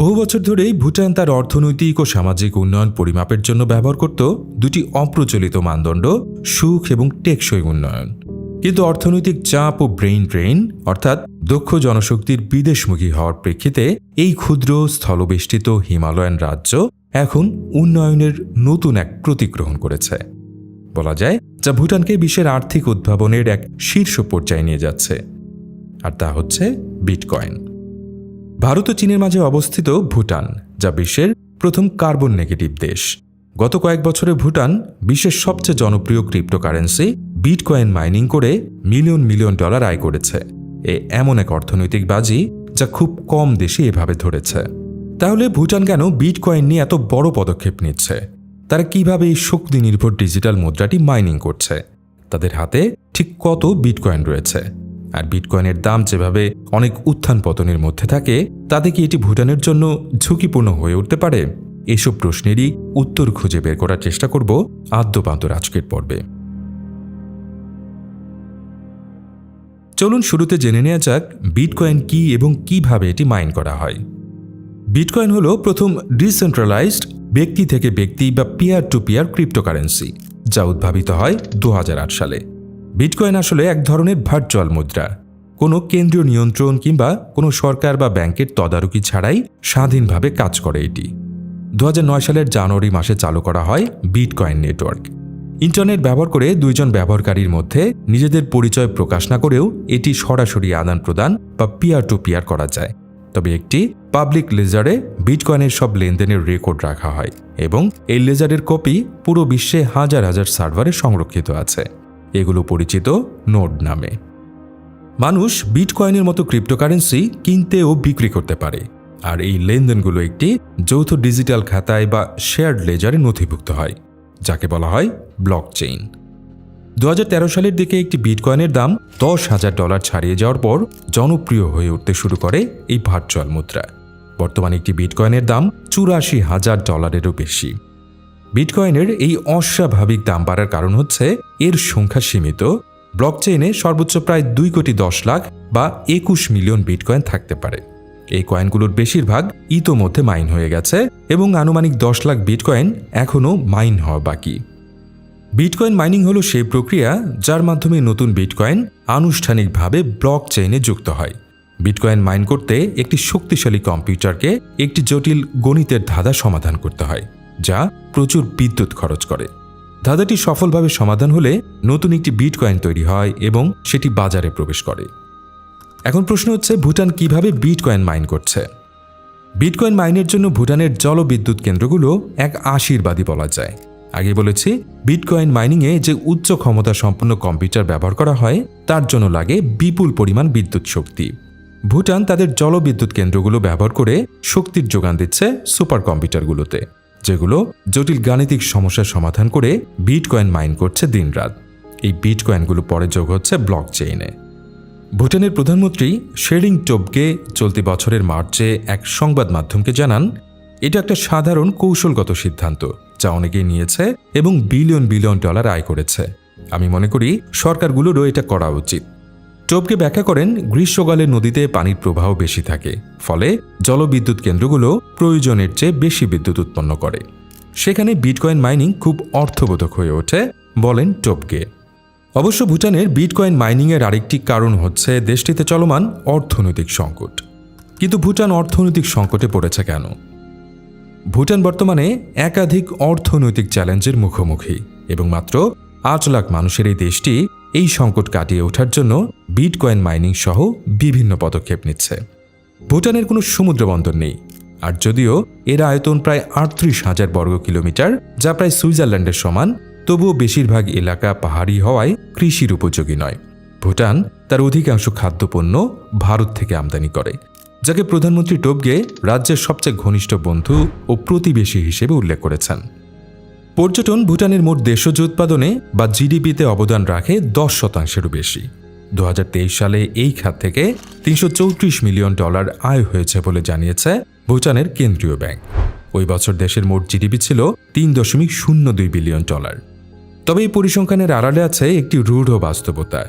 বহু বছর ধরেই ভুটান তার অর্থনৈতিক ও সামাজিক উন্নয়ন পরিমাপের জন্য ব্যবহার করত দুটি অপ্রচলিত মানদণ্ড, সুখ এবং টেকসই উন্নয়ন। কিন্তু অর্থনৈতিক চাপ ও ব্রেইন ড্রেইন, অর্থাৎ দক্ষ জনশক্তির বিদেশমুখী হওয়ার প্রেক্ষিতে এই ক্ষুদ্র, স্থলবেষ্টিত হিমালয়ান রাজ্য এখন উন্নয়নের নতুন এক প্রতীক গ্রহণ করেছে। বলা যায়, যা ভুটানকে বিশ্বের আর্থিক উদ্ভাবনের এক শীর্ষ পর্যায়ে নিয়ে যাচ্ছে। আর তা হচ্ছে বিটকয়েন। ভারত ও চীনের মাঝে অবস্থিত ভুটান, যা বিশ্বের প্রথম কার্বন নেগেটিভ দেশ। গত কয়েক বছরে ভুটান বিশ্বের সবচেয়ে জনপ্রিয় ক্রিপ্টোকারেন্সি বিটকয়েন মাইনিং করে মিলিয়ন মিলিয়ন ডলার আয় করেছে। এ এমন এক অর্থনৈতিক বাজি যা খুব কম দেশে এভাবে ধরেছে। তাহলে ভুটান কেন বিটকয়েন নিয়ে এত বড় পদক্ষেপ নিচ্ছে? তারা কীভাবে এই শক্তি নির্ভর ডিজিটাল মুদ্রাটি মাইনিং করছে? তাদের হাতে ঠিক কত বিটকয়েন রয়েছে? আর বিটকয়েনের দাম যেভাবে অনেক উত্থান পতনের মধ্যে থাকে, তাতে কি এটি ভুটানের জন্য ঝুঁকিপূর্ণ হয়ে উঠতে পারে? এসব প্রশ্নেরই উত্তর খুঁজে বের করার চেষ্টা করব আদ্যপান্তর আজকের পর্বে। চলুন শুরুতে জেনে নেওয়া যাক বিটকয়েন কি এবং কীভাবে এটি মাইন করা হয়। বিটকয়েন হল প্রথম ডিসেন্ট্রালাইজড ব্যক্তি থেকে ব্যক্তি বা পিয়ার টু পিয়ার ক্রিপ্টোকারেন্সি যা উদ্ভাবিত হয় দু হাজার আট সালে। বিটকয়েন আসলে এক ধরনের ভার্চুয়াল মুদ্রা। কোনো কেন্দ্রীয় নিয়ন্ত্রণ কিংবা কোনো সরকার বা ব্যাংকের তদারকি ছাড়াই স্বাধীনভাবে কাজ করে এটি। দু হাজার নয় সালের জানুয়ারি মাসে চালু করা হয় বিটকয়েন নেটওয়ার্ক ইন্টারনেট ব্যবহার করে দুইজন ব্যবহারকারীর মধ্যে নিজেদের পরিচয় প্রকাশ না করেও এটি সরাসরি আদান প্রদান বা পিয়ার টু পিয়ার করা যায়। তবে একটি পাবলিক লেজারে বিটকয়েনের সব লেনদেনের রেকর্ড রাখা হয় এবং এই লেজারের কপি পুরো বিশ্বে হাজার হাজার সার্ভারে সংরক্ষিত আছে। এগুলো পরিচিত নোড নামে। মানুষ বিটকয়েনের মতো ক্রিপ্টোকারেন্সি কিনতে ও বিক্রি করতে পারে। আর এই লেনদেনগুলো একটি যৌথ ডিজিটাল খাতায় বা শেয়ার্ড লেজারে নথিভুক্ত হয়, যাকে বলা হয় ব্লক চেইন দু হাজার তেরো সালের দিকে একটি বিটকয়েনের দাম দশ হাজার ডলার ছাড়িয়ে যাওয়ার পর জনপ্রিয় হয়ে উঠতে শুরু করে এই ভার্চুয়াল মুদ্রা। বর্তমানে একটি বিটকয়েনের দাম চুরাশি হাজার ডলারেরও বেশি। বিটকয়েনের এই অস্বাভাবিক দাম বাড়ার কারণ হচ্ছে এর সংখ্যা সীমিত। ব্লকচেইনে সর্বোচ্চ প্রায় দুই কোটি দশ লাখ বা একুশ মিলিয়ন বিটকয়েন থাকতে পারে। এই কয়েনগুলোর বেশিরভাগ ইতোমধ্যে মাইন হয়ে গেছে এবং আনুমানিক দশ লাখ বিটকয়েন এখনও মাইন হওয়া বাকি। বিটকয়েন মাইনিং হলো সেই প্রক্রিয়া যার মাধ্যমে নতুন বিটকয়েন আনুষ্ঠানিকভাবে ব্লক চেইনে যুক্ত হয়। বিটকয়েন মাইন করতে একটি শক্তিশালী কম্পিউটারকে একটি জটিল গণিতের ধাঁধা সমাধান করতে হয়। যা প্রচুর বিদ্যুৎ খরচ করে। ধাঁধাটি সফলভাবে সমাধান হলে নতুন একটি বিটকয়েন তৈরি হয় এবং সেটি বাজারে প্রবেশ করে। এখন প্রশ্ন হচ্ছে, ভুটান কীভাবে বিটকয়েন মাইন করছে? বিটকয়েন মাইনের জন্য ভুটানের জলবিদ্যুৎ কেন্দ্রগুলো এক আশীর্বাদী বলা যায়। আগে বলেছি, বিটকয়েন মাইনিংয়ে যে উচ্চ ক্ষমতা সম্পন্ন কম্পিউটার ব্যবহার করা হয়, তার জন্য লাগে বিপুল পরিমাণ বিদ্যুৎ শক্তি। ভুটান তাদের জলবিদ্যুৎ কেন্দ্রগুলো ব্যবহার করে শক্তির যোগান দিচ্ছে সুপার কম্পিউটারগুলোতে। যেগুলো জটিল গাণিতিক সমস্যার সমাধান করে বিটকয়েন মাইন করছে দিনরাত। এই বিটকয়েনগুলো পরে যোগ হচ্ছে ব্লক চেইনে ভুটানের প্রধানমন্ত্রী শেরিং টোবকে চলতি বছরের মার্চে এক সংবাদ মাধ্যমকে জানান, এটা একটা সাধারণ কৌশলগত সিদ্ধান্ত যা অনেকেই নিয়েছে এবং বিলিয়ন বিলিয়ন ডলার আয় করেছে। আমি মনে করি সরকারগুলোরও এটা করা উচিত। টোবকে ব্যাখ্যা করেন, গ্রীষ্মকালে নদীতে পানির প্রবাহ বেশি থাকে, ফলে জলবিদ্যুৎ কেন্দ্রগুলো প্রয়োজনের চেয়ে বেশি বিদ্যুৎ উৎপন্ন করে। সেখানে বিটকয়েন মাইনিং খুব অর্থবোধক হয়ে ওঠে, বলেন টোপকে। অবশ্য ভুটানের বিটকয়েন মাইনিংয়ের আরেকটি কারণ হচ্ছে দেশটিতে চলমান অর্থনৈতিক সংকট। কিন্তু ভুটান অর্থনৈতিক সংকটে পড়েছে কেন? ভুটান বর্তমানে একাধিক অর্থনৈতিক চ্যালেঞ্জের মুখোমুখি এবং মাত্র আট লাখ মানুষের এই দেশটি এই সংকট কাটিয়ে ওঠার জন্য বিটকয়েন মাইনিং সহ বিভিন্ন পদক্ষেপ নিচ্ছে। ভুটানের কোনো সমুদ্র বন্দর নেই, আর যদিও এর আয়তন প্রায় আটত্রিশ হাজার বর্গ কিলোমিটার, যা প্রায় সুইজারল্যান্ডের সমান, তবুও বেশিরভাগ এলাকা পাহাড়ি হওয়ায় কৃষির উপযোগী নয়। ভুটান তার অধিকাংশ খাদ্যপণ্য ভারত থেকে আমদানি করে, যাকে প্রধানমন্ত্রী টোবগে রাজ্যের সবচেয়ে ঘনিষ্ঠ বন্ধু ও প্রতিবেশী হিসেবে উল্লেখ করেছেন। পর্যটন ভুটানের মোট দেশজ উৎপাদনে বা জিডিপিতে অবদান রাখে দশ শতাংশেরও বেশি। দু হাজার তেইশ সালে এই খাত থেকে তিনশো চৌত্রিশ মিলিয়ন ডলার আয় হয়েছে বলে জানিয়েছে ভুটানের কেন্দ্রীয় ব্যাংক। ওই বছর দেশের মোট জিডিপি ছিল তিন দশমিক শূন্য দুই বিলিয়ন ডলার। তবে এই পরিসংখ্যানের আড়ালে আছে একটি রূঢ় বাস্তবতা।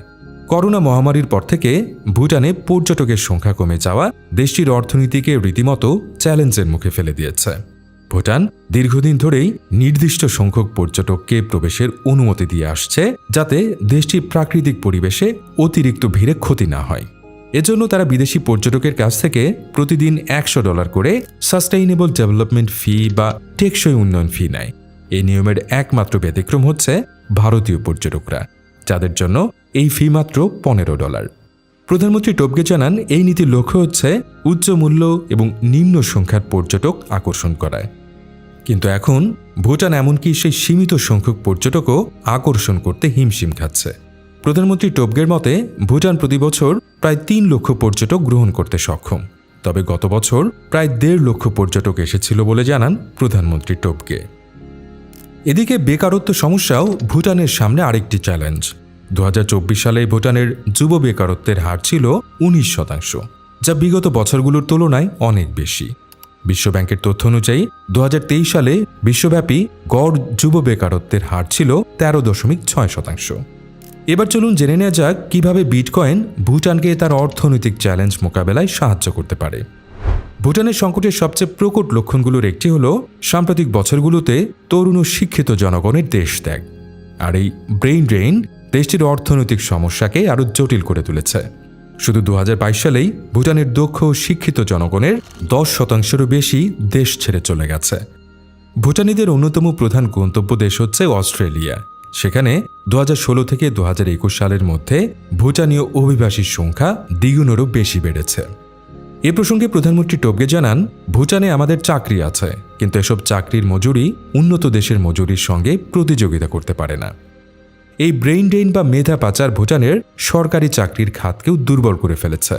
করোনা মহামারীর পর থেকে ভুটানে পর্যটকের সংখ্যা কমে যাওয়া দেশটির অর্থনীতিকে রীতিমতো চ্যালেঞ্জের মুখে ফেলে দিয়েছে। ভুটান দীর্ঘদিন ধরেই নির্দিষ্ট সংখ্যক পর্যটককে প্রবেশের অনুমতি দিয়ে আসছে যাতে দেশটির প্রাকৃতিক পরিবেশে অতিরিক্ত ভিড়ে ক্ষতি না হয়। এজন্য তারা বিদেশি পর্যটকের কাছ থেকে প্রতিদিন একশো ডলার করে সাস্টেইনেবল ডেভেলপমেন্ট ফি বা টেকসই উন্নয়ন ফি নেয়। এই নিয়মের একমাত্র ব্যতিক্রম হচ্ছে ভারতীয় পর্যটকরা, যাদের জন্য এই ফি মাত্র পনেরো ডলার। প্রধানমন্ত্রী টোপকে জানান, এই নীতির লক্ষ্য হচ্ছে উচ্চ মূল্য এবং নিম্ন সংখ্যার পর্যটক আকর্ষণ করায়। কিন্তু এখন ভুটান এমনকি সেই সীমিত সংখ্যক পর্যটকও আকর্ষণ করতে হিমশিম খাচ্ছে। প্রধানমন্ত্রী টোপগের মতে, ভুটান প্রতি বছর প্রায় তিন লক্ষ পর্যটক গ্রহণ করতে সক্ষম। তবে গত বছর প্রায় দেড় লক্ষ পর্যটক এসেছিল বলে জানান প্রধানমন্ত্রী টোপকে এদিকে বেকারত্ব সমস্যাও ভুটানের সামনে আরেকটি চ্যালেঞ্জ। দু হাজার চব্বিশ সালে ভুটানের যুব বেকারত্বের হার ছিল উনিশ শতাংশ, যা বিগত বছরগুলোর তুলনায় অনেক বেশি। বিশ্বব্যাংকের তথ্য অনুযায়ী দু হাজার তেইশ সালে বিশ্বব্যাপী গড় যুব বেকারত্বের হার ছিল তেরো দশমিক ছয় শতাংশ। এবার চলুন জেনে নেওয়া যাক কীভাবে বিটকয়েন ভুটানকে তার অর্থনৈতিক চ্যালেঞ্জ মোকাবেলায় সাহায্য করতে পারে। ভুটানের সংকটের সবচেয়ে প্রকট লক্ষণগুলোর একটি হল, সাম্প্রতিক বছরগুলোতে তরুণ ও শিক্ষিত জনগণের দেশ ত্যাগ। আর এই ব্রেইন ড্রেইন দেশটির অর্থনৈতিক সমস্যাকে আরও জটিল করে তুলেছে। শুধু দু হাজার বাইশ সালেই ভুটানের দক্ষ শিক্ষিত জনগণের দশ শতাংশেরও বেশি দেশ ছেড়ে চলে গেছে। ভুটানিদের অন্যতম প্রধান গন্তব্য দেশ হচ্ছে অস্ট্রেলিয়া। সেখানে দু হাজার ষোলো থেকে দু হাজার একুশ সালের মধ্যে ভুটানীয় অভিবাসীর সংখ্যা দ্বিগুণেরও বেশি বেড়েছে। এ প্রসঙ্গে প্রধানমন্ত্রী টোবগে জানান, ভুটানে আমাদের চাকরি আছে, কিন্তু এসব চাকরির মজুরি উন্নত দেশের মজুরির সঙ্গে প্রতিযোগিতা করতে পারে না। এই ব্রেইন ড্রেইন বা মেধা পাচার ভুটানের সরকারি চাকরির খাতকেও দুর্বল করে ফেলেছে।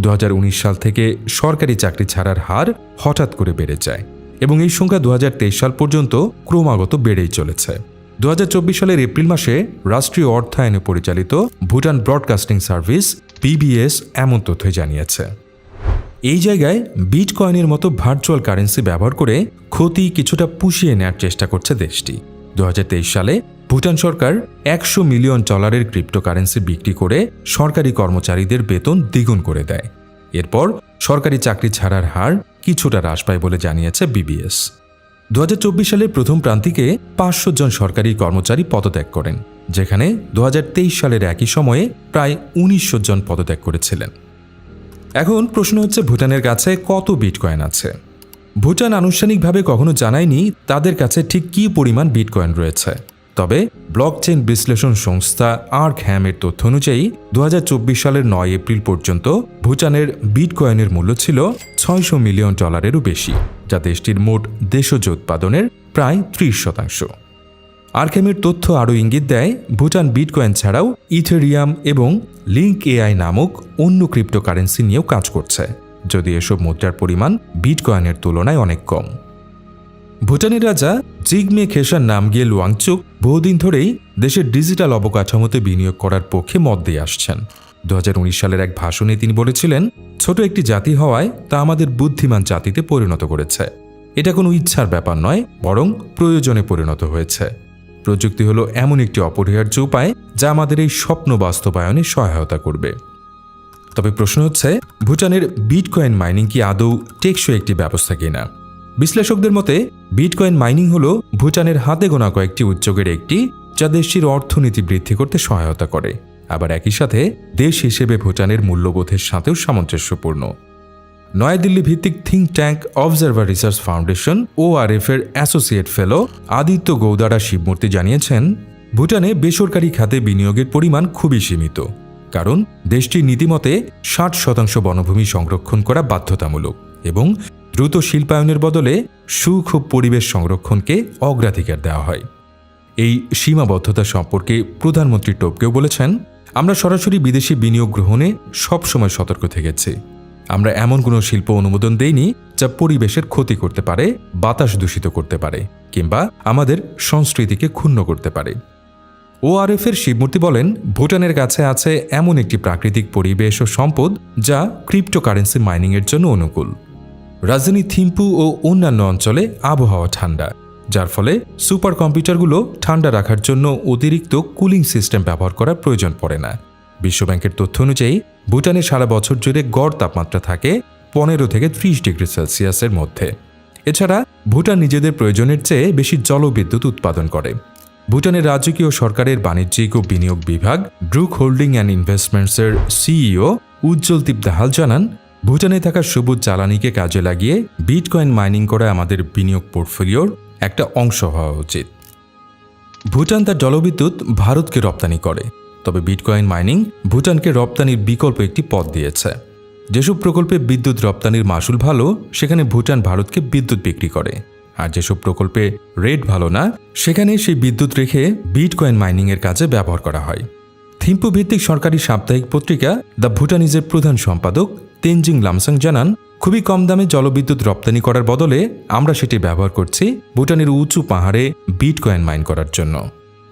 দু হাজার উনিশ সাল থেকে সরকারি চাকরি ছাড়ার হার হঠাৎ করে বেড়ে যায় এবং এই সংখ্যা দু হাজার তেইশ সাল পর্যন্ত ক্রমাগত বেড়েই চলেছে। দু হাজার চব্বিশ সালের এপ্রিল মাসে রাষ্ট্রীয় অর্থায়নে পরিচালিত ভুটান ব্রডকাস্টিং সার্ভিস পিবিএস এমন তথ্য জানিয়েছে। এই জায়গায় বিটকয়েনের মতো ভার্চুয়াল কারেন্সি ব্যবহার করে ক্ষতি কিছুটা পুষিয়ে নেওয়ার চেষ্টা করছে দেশটি। দু হাজার তেইশ সালে ভুটান সরকার একশো মিলিয়ন ডলারের ক্রিপ্টোকারেন্সি বিক্রি করে সরকারি কর্মচারীদের বেতন দ্বিগুণ করে দেয়। এরপর সরকারি চাকরি ছাড়ার হার কিছুটা হ্রাস পায় বলে জানিয়েছে বিবিএস। দু হাজার চব্বিশ সালের প্রথম প্রান্তিকে পাঁচশো জন সরকারি কর্মচারী পদত্যাগ করেন, যেখানে দু হাজার তেইশ সালের একই সময়ে প্রায় উনিশশো জন পদত্যাগ করেছিলেন। এখন প্রশ্ন হচ্ছে ভুটানের কাছে কত বিটকয়েন আছে? ভুটান আনুষ্ঠানিকভাবে কখনো জানায়নি তাদের কাছে ঠিক কী পরিমাণ বিটকয়েন রয়েছে। তবে ব্লকচেন বিশ্লেষণ সংস্থা আর্ক হ্যামের তথ্য অনুযায়ী দু হাজার চব্বিশ সালের নয় এপ্রিল পর্যন্ত ভুটানের বিটকয়েনের মূল্য ছিল ছয়শো মিলিয়ন ডলারেরও বেশি, যা দেশটির মোট দেশজ উৎপাদনের প্রায় ত্রিশ শতাংশ। আর্কেমের তথ্য আরও ইঙ্গিত দেয়, ভুটান বিটকয়েন ছাড়াও ইথেরিয়াম এবং লিঙ্ক এআই নামক অন্য ক্রিপ্টোকারেন্সি নিয়েও কাজ করছে যদি এসব মুদ্রার পরিমাণ বিটকয়েনের তুলনায় অনেক কম। ভুটানের রাজা জিগমে খেসার নামগিয়ে লুয়াংচুক বহুদিন ধরেই দেশের ডিজিটাল অবকাঠামোতে বিনিয়োগ করার পক্ষে মত দিয়ে আসছেন। দু হাজার উনিশ সালের এক ভাষণে তিনি বলেছিলেন, ছোট একটি জাতি হওয়ায় তা আমাদের বুদ্ধিমান জাতিতে পরিণত করেছে। এটা কোনো ইচ্ছার ব্যাপার নয়, বরং প্রয়োজনে পরিণত হয়েছে। প্রযুক্তি হলো এমন একটি অপরিহার্য উপায় যা আমাদের এই স্বপ্ন বাস্তবায়নে সহায়তা করবে। তবে প্রশ্ন হচ্ছে, ভুটানের বিটকয়েন মাইনিং কি আদৌ টেকসই একটি ব্যবস্থা কিনা? বিশ্লেষকদের মতে, বিটকয়েন মাইনিং হল ভুটানের হাতে গোনা কয়েকটি উদ্যোগের একটি, যা দেশটির অর্থনীতি বৃদ্ধি করতে সহায়তা করে। আবার একই সাথে, দেশ হিসেবে ভুটানের মূল্যবোধের সাথেও সামঞ্জস্যপূর্ণ। নয়াদিল্লি ভিত্তিক think tank Observer Research Foundation O R F এর অ্যাসোসিয়েট ফেলো আদিত্য গৌদারা শিবমূর্তি জানিয়েছেন, ভুটানে বেসরকারি খাতে বিনিয়োগের পরিমাণ খুবই সীমিত। কারণ, দেশটির নীতিমতে ষাট শতাংশ বনভূমি সংরক্ষণ করা বাধ্যতামূলক এবং দ্রুত শিল্পায়নের বদলে সুখ ও পরিবেশ সংরক্ষণকে অগ্রাধিকার দেওয়া হয়। এই সীমাবদ্ধতা সম্পর্কে প্রধানমন্ত্রী টোপকেও বলেছেন, আমরা সরাসরি বিদেশি বিনিয়োগ গ্রহণে সবসময় সতর্ক থেকেছি। আমরা এমন কোনো শিল্প অনুমোদন দেইনি যা পরিবেশের ক্ষতি করতে পারে, বাতাস দূষিত করতে পারে, কিংবা আমাদের সংস্কৃতিকে ক্ষুণ্ণ করতে পারে। ওআরএফ এর শিবমূর্তি বলেন, ভুটানের কাছে আছে এমন একটি প্রাকৃতিক পরিবেশ ও সম্পদ যা ক্রিপ্টোকারেন্সি মাইনিংয়ের জন্য অনুকূল। রাজধানী থিম্পু ও অন্যান্য অঞ্চলে আবহাওয়া ঠান্ডা, যার ফলে সুপার কম্পিউটারগুলো ঠান্ডা রাখার জন্য অতিরিক্ত কুলিং সিস্টেম ব্যবহার করার প্রয়োজন পড়ে না। বিশ্বব্যাংকের তথ্য অনুযায়ী, ভুটানে সারা বছর জুড়ে গড় তাপমাত্রা থাকে পনেরো থেকে ত্রিশ ডিগ্রি সেলসিয়াসের মধ্যে। এছাড়া, ভুটান নিজেদের প্রয়োজনের চেয়ে বেশি জলবিদ্যুৎ উৎপাদন করে। ভুটানের রাজকীয় সরকারের বাণিজ্যিক ও বিনিয়োগ বিভাগ, ড্রুক হোল্ডিং অ্যান্ড ইনভেস্টমেন্টসের সিইও উজ্জ্বল দীপ দাহাল জানান ভুটানে থাকা সবুজ জ্বালানিকে কাজে লাগিয়ে বিটকয়েন মাইনিং করা আমাদের বিনিয়োগ পোর্টফোলিওর একটা অংশ হওয়া উচিত। ভুটান তার জলবিদ্যুৎ ভারতকে রপ্তানি করে, তবে বিটকয়েন মাইনিং ভুটানকে রপ্তানির বিকল্প একটি পথ দিয়েছে। যেসব প্রকল্পে বিদ্যুৎ রপ্তানির মাসুল ভালো, সেখানে ভুটান ভারতকে বিদ্যুৎ বিক্রি করে। আর যেসব প্রকল্পে রেট ভালো না, সেখানে সেই বিদ্যুৎ রেখে বিটকয়েন মাইনিংয়ের কাজে ব্যবহার করা হয়। থিম্পু ভিত্তিক সরকারি সাপ্তাহিক পত্রিকা দ্য ভুটানিজের প্রধান সম্পাদক তেনজিং লামসাং জানান, খুবই কম দামে জলবিদ্যুৎ রপ্তানি করার বদলে আমরা সেটি ব্যবহার করছি ভুটানের উঁচু পাহাড়ে বিটকয়েন মাইন করার জন্য।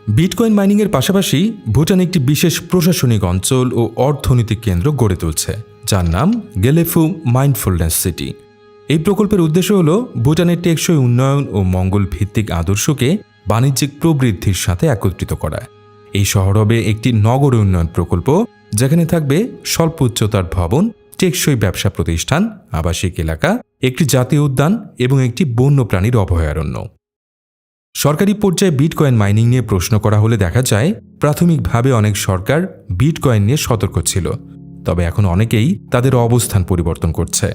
বিটকয়েন মাইনিংয়ের পাশাপাশি ভুটান একটি বিশেষ প্রশাসনিক অঞ্চল ও অর্থনৈতিক কেন্দ্র গড়ে তুলছে, যার নাম গেলেফু মাইন্ডফুলনেস সিটি। এই প্রকল্পের উদ্দেশ্য হল ভুটানের টেকসই উন্নয়ন ও মঙ্গল ভিত্তিক আদর্শকে বাণিজ্যিক প্রবৃদ্ধির সাথে একত্রিত করা। এই শহর হবে একটি নগর উন্নয়ন প্রকল্প, যেখানে থাকবে স্বল্প উচ্চতার ভবন টেকসই ব্যবসা প্রতিষ্ঠান, আবাসিক এলাকা, একটি জাতীয় উদ্যান এবং একটি বন্যপ্রাণীর অভয়ারণ্য। সরকারি পর্যায়ে বিটকয়েন মাইনিং নিয়ে প্রশ্ন করা হলে দেখা যায়, প্রাথমিকভাবে অনেক সরকার বিটকয়েন নিয়ে সতর্ক ছিল, তবে এখন অনেকেই তাদের অবস্থান পরিবর্তন করছে।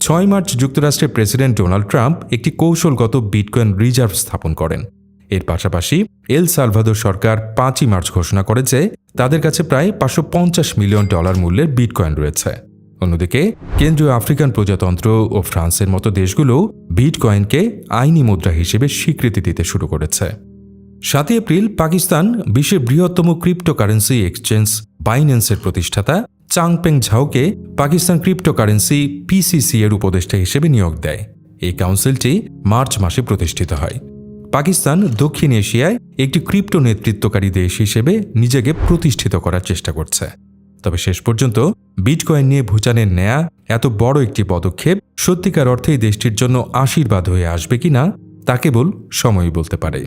ছয় মার্চ যুক্তরাষ্ট্রের প্রেসিডেন্ট ডোনাল্ড ট্রাম্প একটি কৌশলগত বিটকয়েন রিজার্ভ স্থাপন করেন। এর পাশাপাশি এল সালভাদোর সরকার পাঁচই মার্চ ঘোষণা করে যে, তাদের কাছে প্রায় পাঁচশো পঞ্চাশ মিলিয়ন ডলার মূল্যের বিটকয়েন রয়েছে। অন্যদিকে, কেন্দ্রীয় আফ্রিকান প্রজাতন্ত্র ও ফ্রান্সের মতো দেশগুলো বিটকয়েনকে আইনি মুদ্রা হিসেবে স্বীকৃতি দিতে শুরু করেছে। সাতই এপ্রিল পাকিস্তান বিশ্বের বৃহত্তম ক্রিপ্টোকারেন্সি এক্সচেঞ্জ বাইন্যান্সের প্রতিষ্ঠাতা চাংপেং ঝাওকে পাকিস্তান ক্রিপ্টোকারেন্সি পিসিসি এর উপদেষ্টা হিসেবে নিয়োগ দেয়। এই কাউন্সিলটি মার্চ মাসে প্রতিষ্ঠিত হয়। পাকিস্তান দক্ষিণ এশিয়ায় একটি ক্রিপ্টো নেতৃত্বকারী দেশ হিসেবে নিজেকে প্রতিষ্ঠিত করার চেষ্টা করছে। তবে শেষ পর্যন্ত বিটকয়েন নিয়ে ভুটানের নেয়া এত বড় একটি পদক্ষেপ সত্যিকার অর্থেই দেশটির জন্য আশীর্বাদ হয়ে আসবে কিনা তা কেবল সময়ই বলতে পারে।